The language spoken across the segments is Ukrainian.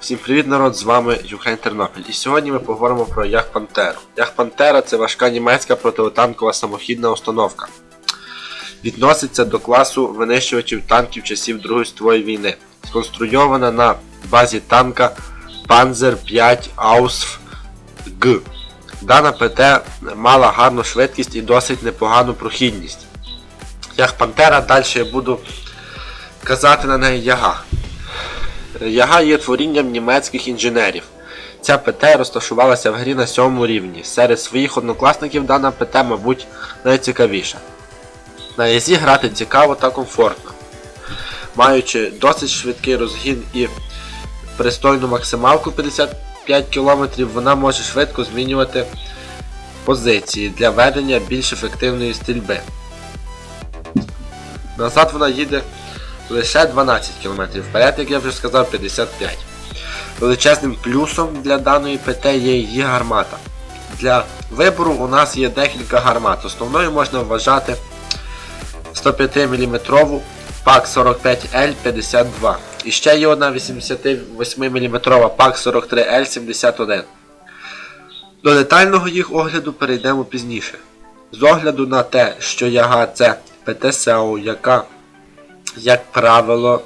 Всім привіт, народ! З вами Юхайн Тернопіль. І сьогодні ми поговоримо про Ях Пантеру. Ях Пантера це важка німецька протитанкова самохідна установка. Відноситься до класу винищувачів танків часів Другої світової війни. Сконструйована на базі танка Panzer 5 Ausf G. Дана ПТ мала гарну швидкість і досить непогану прохідність. Ях Пантера, далі я буду казати на неї Яга. Яга є творінням німецьких інженерів. Ця ПТ розташувалася в грі на сьомому рівні. Серед своїх однокласників дана ПТ, мабуть, найцікавіша. На Язі грати цікаво та комфортно. Маючи досить швидкий розгін і пристойну максималку 55 км, вона може швидко змінювати позиції для ведення більш ефективної стрільби. Назад вона їде лише 12 км, вперед, як я вже сказав, 55 Величезним плюсом для даної ПТ є її гармата. Для вибору у нас є декілька гармат. Основною можна вважати 105 мм пак 45L52. І ще є одна 88 мм пак 43L71. До детального їх огляду перейдемо пізніше. З огляду на те, що яга це ПТ-СЕО, яка як правило,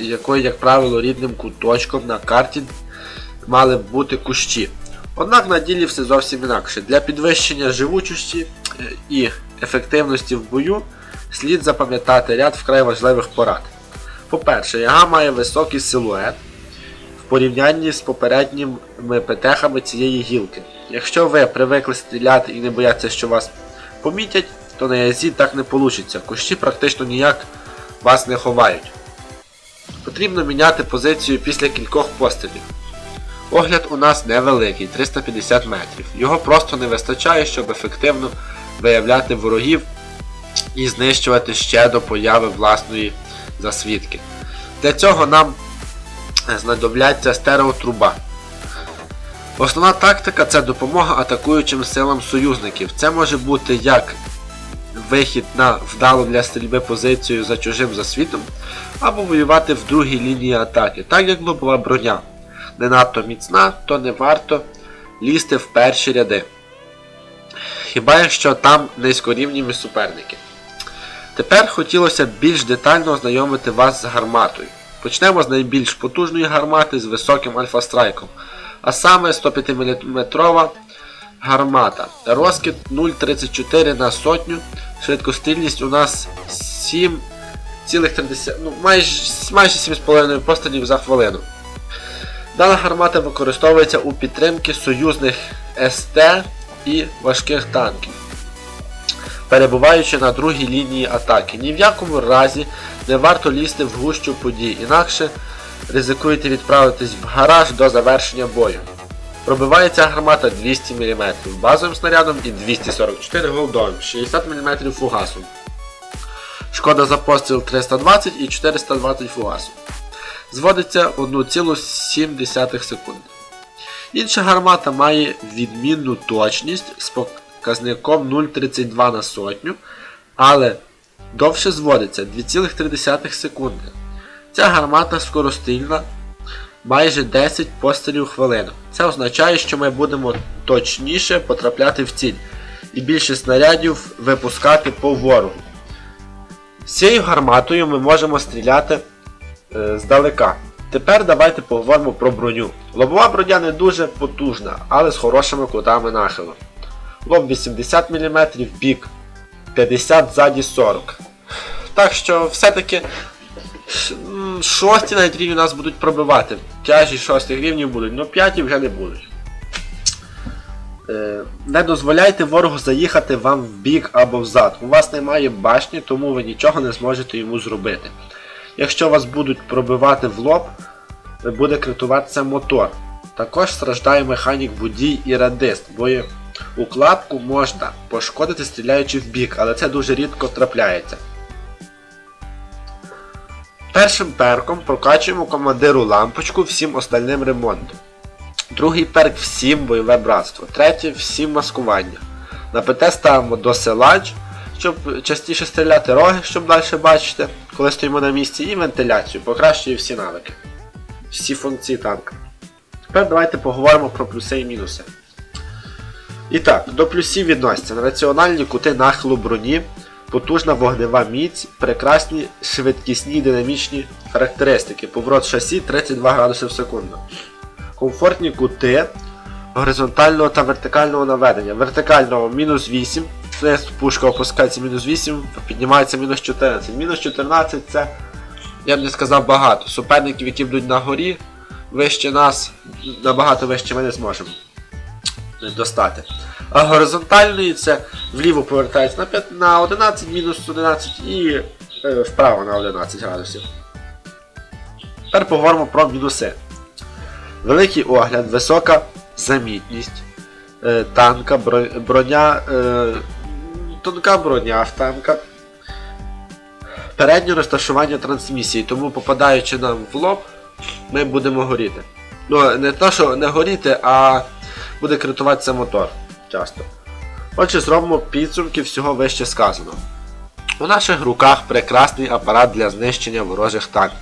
якою, як правило, рідним куточком на карті мали б бути кущі. Однак на ділі все зовсім інакше. Для підвищення живучості е, і ефективності в бою слід запам'ятати ряд вкрай важливих порад. По-перше, яга має високий силует в порівнянні з попередніми ПТХами цієї гілки. Якщо ви привикли стріляти і не бояться, що вас помітять, то на язі так не вийде. Кущі практично ніяк вас не ховають. Потрібно міняти позицію після кількох пострілів. Огляд у нас невеликий 350 метрів. Його просто не вистачає, щоб ефективно виявляти ворогів і знищувати ще до появи власної засвідки. Для цього нам знадобляться стереотруба. Основна тактика це допомога атакуючим силам союзників. Це може бути як вихід на вдалу для стрільби позицію за чужим засвітом, або воювати в другій лінії атаки, так як лобова броня не надто міцна, то не варто лізти в перші ряди. Хіба якщо там низькорівніві суперники. Тепер хотілося більш детально ознайомити вас з гарматою. Почнемо з найбільш потужної гармати з високим альфа-страйком, а саме 105 мм гармата. Розкид 0,34 на сотню. Швидкострільність у нас 7,3, ну, майже, майже 7,5 пострілів за хвилину. Дана гармата використовується у підтримці союзних СТ і важких танків, перебуваючи на другій лінії атаки. Ні в якому разі не варто лізти в гущу подій, інакше ризикуєте відправитись в гараж до завершення бою. Пробивається гармата 200 мм базовим снарядом і 244 голдовим, 60 мм фугасом. Шкода за постріл 320 і 420 фугасом. Зводиться 1,7 секунди. Інша гармата має відмінну точність з показником 0,32 на сотню, але довше зводиться 2,3 секунди. Ця гармата скорострільна майже 10 пострілів хвилину. Це означає, що ми будемо точніше потрапляти в ціль і більше снарядів випускати по ворогу. З цією гарматою ми можемо стріляти е, здалека. Тепер давайте поговоримо про броню. Лобова броня не дуже потужна, але з хорошими кутами нахилу. Лоб 80 мм, бік 50 ззаді 40. Так що все-таки шості навіть рівні нас будуть пробивати. Тяжі шостих рівнів будуть, але п'яті вже не будуть. Е, Не дозволяйте ворогу заїхати вам в бік або взад. У вас немає башні, тому ви нічого не зможете йому зробити. Якщо вас будуть пробивати в лоб, буде критуватися мотор. Також страждає механік водій і радист, бо укладку можна пошкодити стріляючи в бік, але це дуже рідко трапляється. Першим перком прокачуємо командиру лампочку всім остальним ремонтом. Другий перк всім бойове братство. Третє всім маскування. На ПТ ставимо досилач, щоб частіше стріляти роги, щоб далі бачити, коли стоїмо на місці, і вентиляцію, покращує всі навики, всі функції танка. Тепер давайте поговоримо про плюси і мінуси. І так, до плюсів відносяться раціональні кути нахилу броні, потужна вогнева міць, прекрасні швидкісні динамічні характеристики, поворот шасі 32 градуси в секунду. Комфортні кути горизонтального та вертикального наведення. Вертикального мінус 8, це пушка опускається мінус 8, піднімається мінус 14. Мінус 14 це, я б не сказав, багато. Суперників, які будуть на горі, вище нас, набагато вище ми не зможемо достати. А горизонтальний це вліво повертається на, 5, на 11, мінус 11 і е, вправо на 11 градусів. Тепер поговоримо про мінуси. Великий огляд, висока замітність, е, танка, бро- броня, е, тонка броня танка, переднє розташування трансмісії, тому попадаючи нам в лоб, ми будемо горіти. Ну, не то, що не горіти, а буде критуватися мотор часто. Отже, зробимо підсумки всього вище сказаного. У наших руках прекрасний апарат для знищення ворожих танків.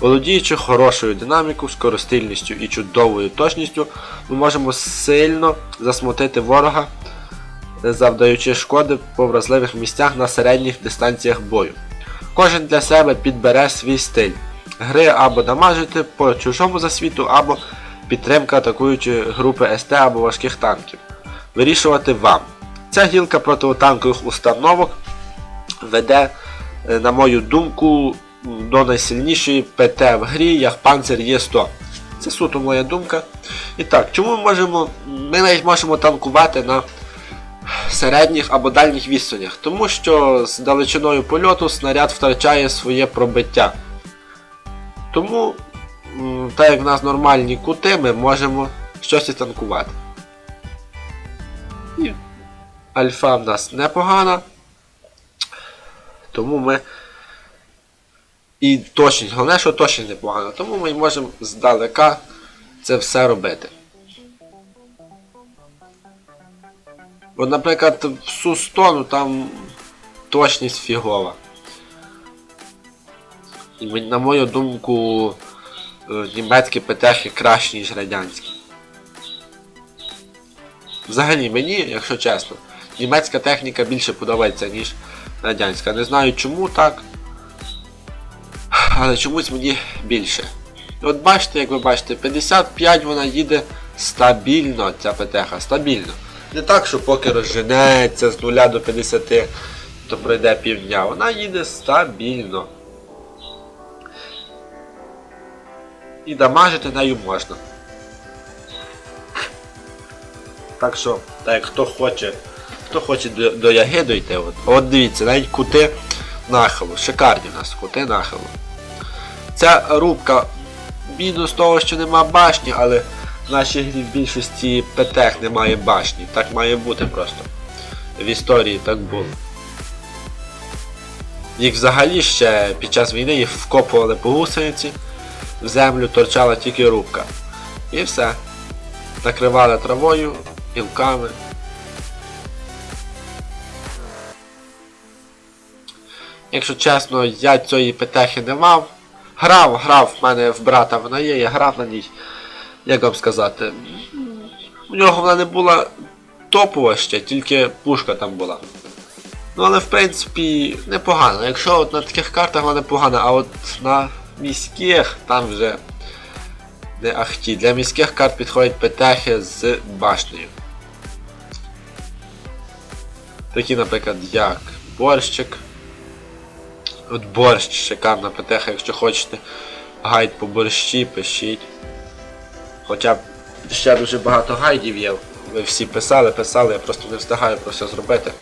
Володіючи хорошою динамікою, скоростильністю і чудовою точністю, ми можемо сильно засмутити ворога, завдаючи шкоди по вразливих місцях на середніх дистанціях бою. Кожен для себе підбере свій стиль гри або дамажити по чужому засвіту, або підтримка атакуючої групи СТ або важких танків. Вирішувати вам. Ця гілка протитанкових установок веде, е, на мою думку, до найсильнішої ПТ в грі, як Panzer Є100. Це суто моя думка. І так, чому ми можемо. Ми навіть можемо танкувати на середніх або дальніх відстанях, тому що з далечиною польоту снаряд втрачає своє пробиття. Тому, так як в нас нормальні кути, ми можемо щось і танкувати. І альфа в нас непогана. Тому ми. І точність, головне, що точність непогана, тому ми можемо здалека це все робити. От, наприклад, в Су-100, ну там точність фігова. На мою думку, е, німецькі ПТХи кращі, ніж радянські. Взагалі мені, якщо чесно, німецька техніка більше подобається, ніж радянська. Не знаю чому так. Але чомусь мені більше. От бачите, як ви бачите, 55 вона їде стабільно, ця ПТХ, стабільно. Не так, що поки розженеться з 0 до 50, то пройде півдня. Вона їде стабільно. І дамажити нею можна. Так що, так хто хоче, хто хоче до, до яги дойти, от, от дивіться, навіть кути нахилу. Шикарні у нас кути нахилу. Ця рубка мінус того, що нема башні, але в нашій грі в більшості ПТХ немає башні. Так має бути просто. В історії так було. Їх взагалі ще під час війни їх вкопували по гусениці, в землю торчала тільки рубка. І все. Накривали травою, гілками. Якщо чесно, я цієї ПТХи не мав. Грав, грав, в мене в брата вона є, я грав на ній. Як вам сказати? У нього вона не була топова ще, тільки пушка там була. Ну але в принципі непогано. Якщо от на таких картах вона непогана, а от на міських там вже не ахті. Для міських карт підходять ПТХи з башнею. Такі, наприклад, як борщик. От борщ, шикарна ПТХ, якщо хочете гайд по борщі, пишіть. Хоча ще дуже багато гайдів є. Ви всі писали, писали, я просто не встигаю про все зробити.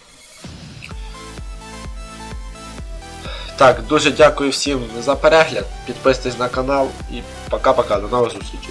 Так, дуже дякую всім за перегляд. Підписуйтесь на канал і пока-пока, до нових зустрічей.